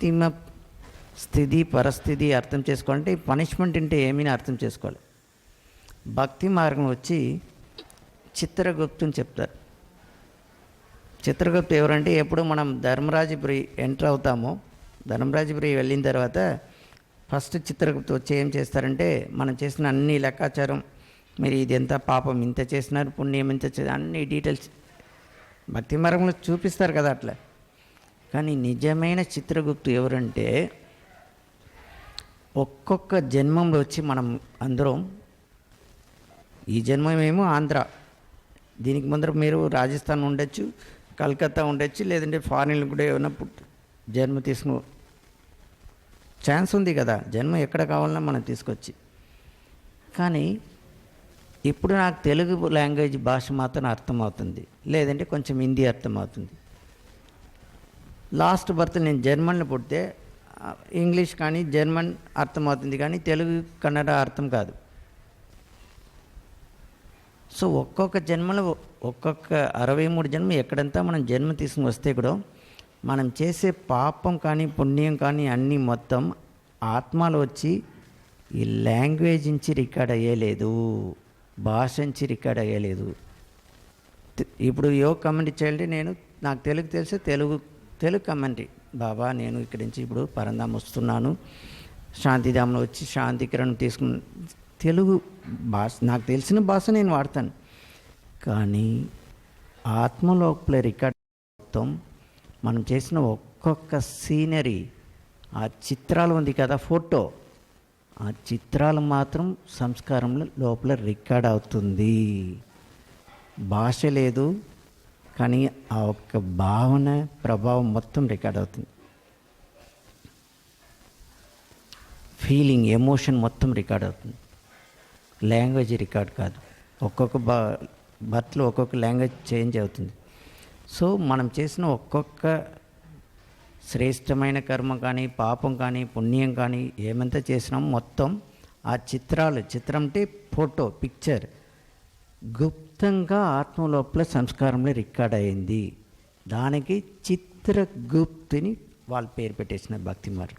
అంతిమ స్థితి పరిస్థితి అర్థం చేసుకోవాలంటే పనిష్మెంట్ అంటే ఏమీ అర్థం చేసుకోవాలి. భక్తి మార్గం వచ్చి చిత్రగుప్తుని చెప్తారు. చిత్రగుప్తు ఎవరంటే ఎప్పుడు మనం ధర్మరాజపురి ఎంటర్ అవుతామో ధర్మరాజపురి వెళ్ళిన తర్వాత ఫస్ట్ చిత్రగుప్తు వచ్చి ఏం చేస్తారంటే మనం చేసిన అన్ని లెక్కాచారం మీరు ఇది ఎంత పాపం ఇంత చేసినారు పుణ్యం ఇంత చేసి అన్ని డీటెయిల్స్ భక్తి మార్గంలో చూపిస్తారు కదా అట్లా. కానీ నిజమైన చిత్రగుప్తు ఎవరంటే ఒక్కొక్క జన్మంలో వచ్చి మనం అందరం ఈ జన్మమేమో ఆంధ్ర. దీనికి ముందర మీరు రాజస్థాన్ ఉండొచ్చు కలకత్తా ఉండొచ్చు లేదంటే ఫారిన్లు కూడా ఏమైనా జన్మ తీసుకు ఛాన్స్ ఉంది కదా. జన్మ ఎక్కడ కావాలన్నా మనం తీసుకొచ్చి. కానీ ఇప్పుడు నాకు తెలుగు లాంగ్వేజ్ భాష మాత్రం అర్థమవుతుంది. లేదంటే కొంచెం హిందీ అర్థమవుతుంది. లాస్ట్ బర్త్ నేను జర్మన్లో పుడితే ఇంగ్లీష్ కానీ జర్మన్ అర్థమవుతుంది కానీ తెలుగు కన్నడ అర్థం కాదు. సో ఒక్కొక్క జన్మలో ఒక్కొక్క అరవై మూడు జన్మ ఎక్కడంతా మనం జన్మ తీసుకుని వస్తే కూడా మనం చేసే పాపం కానీ పుణ్యం కానీ అన్నీ మొత్తం ఆత్మలో వచ్చి ఈ లాంగ్వేజ్ నుంచి రికార్డ్ అయ్యలేదు భాష నుంచి రికార్డ్ అయ్యలేదు ఇప్పుడు యోగ కమ్యూనిటీ చైల్డ్ నేను నాకు తెలుగు తెలిసి తెలుగు తెలుగు బాబా నేను ఇక్కడి నుంచి ఇప్పుడు పరంధాం వస్తున్నాను. శాంతిధామంలో వచ్చి శాంతికిరణ్ తీసుకుని తెలుగు భాష నాకు తెలిసిన భాష నేను వాడతాను. కానీ ఆత్మలోపల రికార్డ్ మొత్తం మనం చేసిన ఒక్కొక్క సీనరీ ఆ చిత్రాలు ఉంది కదా ఫోటో. ఆ చిత్రాలు మాత్రం సంస్కారంలో లోపల రికార్డ్ అవుతుంది. భాష లేదు కానీ ఆ ఒక్క భావన ప్రభావం మొత్తం రికార్డ్ అవుతుంది. ఫీలింగ్ ఎమోషన్ మొత్తం రికార్డ్ అవుతుంది. లాంగ్వేజ్ రికార్డ్ కాదు. ఒక్కొక్క బా బర్త్లో ఒక్కొక్క లాంగ్వేజ్ చేంజ్ అవుతుంది. సో మనం చేసిన ఒక్కొక్క శ్రేష్టమైన కర్మ కానీ పాపం కానీ పుణ్యం కానీ ఏమంతా చేసినాం మొత్తం ఆ చిత్రాలు చిత్రం అంటే ఫోటో పిక్చర్ గుప్ గుప్తంగా ఆత్మ లోపల సంస్కారంలో రికార్డ్ అయింది. దానికి చిత్రగుప్తుని వాళ్ళ పేరు పెట్టేసిన భక్తి మరి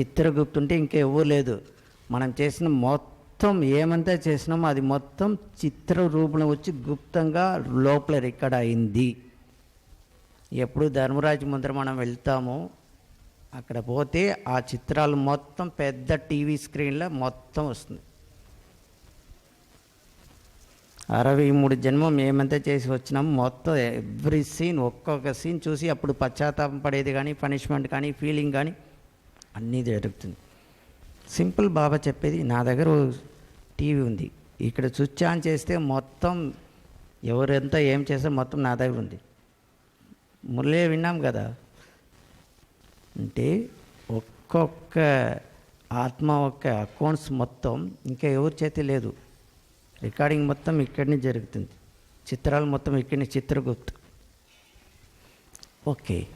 చిత్రగుప్తు ఇంకా ఇంకెవ్వరు లేదు. మనం చేసిన మొత్తం ఏమంతా చేసినామో అది మొత్తం చిత్ర రూపంలో వచ్చి గుప్తంగా లోపల రికార్డ్ అయింది. ఎప్పుడు ధర్మరాజు ముందర మనం వెళ్తామో అక్కడ పోతే ఆ చిత్రాలు మొత్తం పెద్ద టీవీ స్క్రీన్లో మొత్తం వస్తుంది. అరవై మూడు జన్మం ఏమంతా చేసి వచ్చినాం మొత్తం ఎవ్రీ సీన్ ఒక్కొక్క సీన్ చూసి అప్పుడు పశ్చాత్తాపం పడేది కానీ పనిష్మెంట్ కానీ ఫీలింగ్ కానీ అన్నీ జరుగుతుంది. సింపుల్ బాబా చెప్పేది నా దగ్గర టీవీ ఉంది. ఇక్కడ స్విచ్ ఆన్ చేస్తే మొత్తం ఎవరెంత ఏం చేస్తే మొత్తం నా దగ్గర ఉంది. మురళే విన్నాం కదా? అంటే ఒక్కొక్క ఆత్మ ఒక్క అకౌంట్స్ మొత్తం ఇంకా ఎవరి చేతి లేదు. రికార్డింగ్ మొత్తం ఇక్కడనే జరుగుతుంది. చిత్రాలు మొత్తం ఇక్కడనే చిత్రగుప్త. ఓకే.